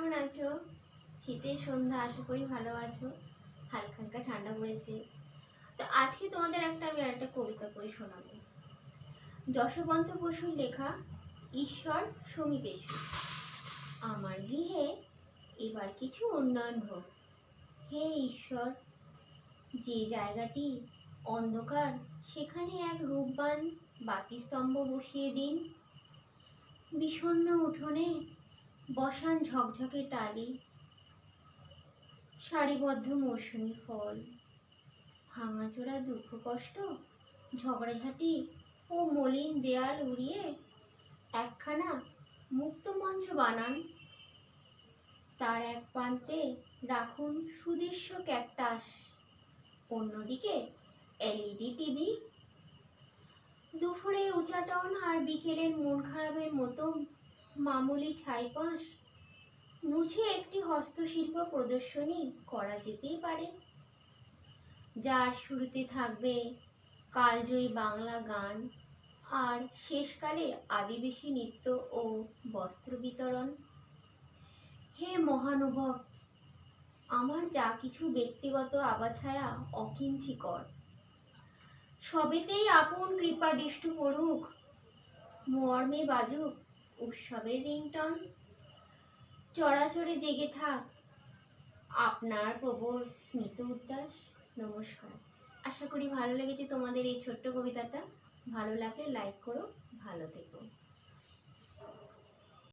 কেমন আছো? শীতের সন্ধ্যা, আশা করি ভালো আছো। হালকা হালকা ঠান্ডা পড়েছে। তো আজকে তোমাদের একটা আমি আর একটা কবিতা পড়ে শোনাবো। যশবন্ত বসুর লেখা, ঈশ্বর সমীপেশু। আমার গৃহে এবার কিছু উন্নয়ন হোক। হে ঈশ্বর, যে জায়গাটি অন্ধকার, সেখানে এক রূপবান বাতিস্তম্ভ বসিয়ে দিন। বিষণ্ণ উঠোনে বসান ঝকঝকে টালি, সারিবদ্ধ মৌসুমি ফল, ভাঙাচোরা দুঃখ কষ্ট ঝগড়াঝাটি ও মলিন দেয়াল উড়িয়ে একখানা মুক্ত মঞ্চ বানান। তার এক প্রান্তে রাখুন সুদৃশ্য ক্যাকটাস, অন্যদিকে এলইডি টিভি। দুপুরের উচাটন আর বিকেলের মন খারাপের মতো মামুলি ছাইপাশ মুছে একটি হস্তশিল্প প্রদর্শনী করা যেতেই পারে। যার শুরুতে থাকবে কালজয়ী বাংলা গান আর শেষকালে আদিবাসী নৃত্য ও বস্ত্র বিতরণ। হে মহানুভব, আমার যা কিছু ব্যক্তিগত আবাছায়া অকিঞ্চিকর। সবেতেই আপন কৃপা দৃষ্টু পড়ুক মর্মে বাজুক উৎসবের রিংটন? চড়াচড়ে জেগে থাক। আপনার প্রবল স্মিত উদ্দাস। নমস্কার। আশা করি ভালো লেগেছে তোমাদের এই ছোট্ট কবিতাটা। ভালো লাগলে লাইক করো, ভালো থেকো।